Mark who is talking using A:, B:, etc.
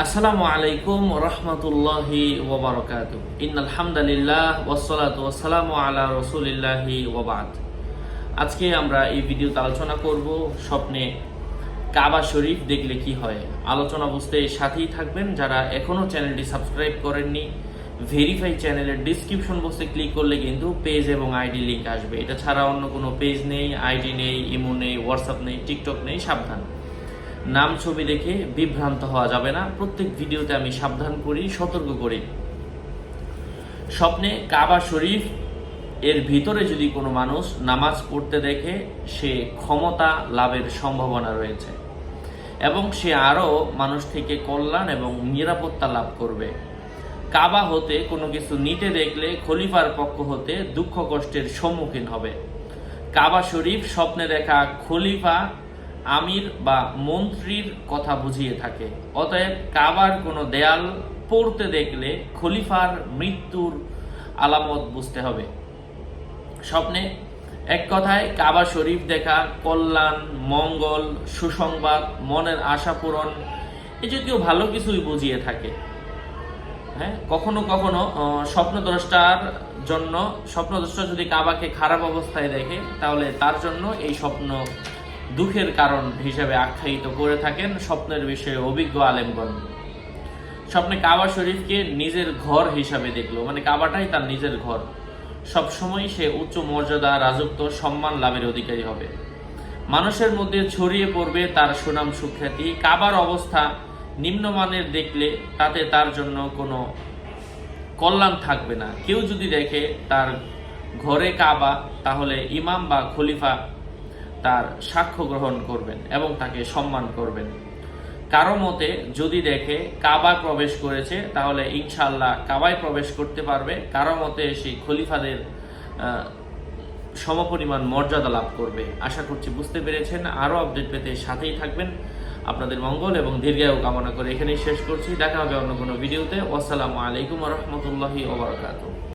A: আসসালামু আলাইকুম রহমতুল্লাহি ওবরকাত ইন আলহামদুলিল্লাহ ওসলাত ওসালামু আলা রসুলিল্লাহি ওবাদ আজকে আমরা এই ভিডিওতে আলোচনা করব স্বপ্নে কাবা শরীফ দেখলে কি হয়। আলোচনা বুঝতে সাথেই থাকবেন যারা এখনও চ্যানেলটি সাবস্ক্রাইব করেননি। ভেরিফাই চ্যানেলের ডিসক্রিপশন বক্সে ক্লিক করলে কিন্তু পেজ এবং আইডি লিঙ্ক আসবে। এটা ছাড়া অন্য কোনো পেজ নেই আইডি নেই ইমো নেই হোয়াটসঅ্যাপ নেই টিকটক নেই, সাবধান। নাম ছবি দেখে বিভ্রান্ত হওয়া যাবে না। প্রত্যেক ভিডিওতে আমি সাবধান করি, সতর্ক করি। স্বপ্নে কাবা শরীফ, এর ভিতরে যদি কোনো মানুষ নামাজ পড়তে দেখে, সে ক্ষমতা লাভের সম্ভাবনা রয়েছে এবং সে আরও মানুষ থেকে কল্যাণ এবং নিরাপত্তা লাভ করবে। কাবা হতে কোনো কিছু নিতে দেখলে খলিফার পক্ষ হতে দুঃখ কষ্টের সম্মুখীন হবে। কাবা শরীফ, স্বপ্নে দেখা খলিফা আমির বা মন্ত্রীর কথা বুঝিয়ে থাকে। অতএব কাবার কোনো দেয়াল পড়তে দেখলে খলিফার মৃত্যুর আলামত বুঝতে হবে। স্বপ্নে এক কথায় কাবা শরীফ দেখা, কল্যাণ, মঙ্গল, সুসংবাদ, মনের আশা পূরণ, এ জাতীয় ভালো কিছুই বুঝিয়ে থাকে। হ্যাঁ কখনো কখনো স্বপ্নদ্রষ্টার জন্য, স্বপ্নদ্রষ্টা যদি কাবাকে খারাপ অবস্থায় দেখে, তাহলে তার জন্য এই স্বপ্ন দুঃখের কারণ হিসেবে আখ্যায়িত করে থাকেন স্বপ্নের বিষয়ে অভিজ্ঞ আলেমগণ। স্বপ্নে কাবা শরীফকে নিজের ঘর হিসাবে দেখল মানে কাবাটাই তার নিজের ঘর। সব সময় সে উচ্চ মর্যাদা, রাজত্ব, সম্মান লাভের অধিকারী হবে। মানুষের মধ্যে ছড়িয়ে পড়বে তার সুনাম সুখ্যাতি। কাবার অবস্থা নিম্নমানের দেখলে তাতে তার জন্য কোনো কল্যাণ থাকবে না। কেউ যদি দেখে তার ঘরে কাবা, তাহলে ইমাম বা খলিফা তার সাক্ষ্য গ্রহণ করবেন এবং তাকে সম্মান করবেন। কারও মতে, যদি দেখে কাবায় প্রবেশ করেছে, তাহলে ইনশাল্লাহ কাবায় প্রবেশ করতে পারবে। কারও মতে, সেই খলিফাদের সমপরিমাণ মর্যাদা লাভ করবে। আশা করছি বুঝতে পেরেছেন। আরও আপডেট পেতে সাথেই থাকবেন। আপনাদের মঙ্গল এবং দীর্ঘায়ু কামনা করে এখানেই শেষ করছি। দেখা হবে অন্য কোনো ভিডিওতে। ওয়াসালামু আলাইকুম রহমতুল্লাহি ওবরাকাতুহ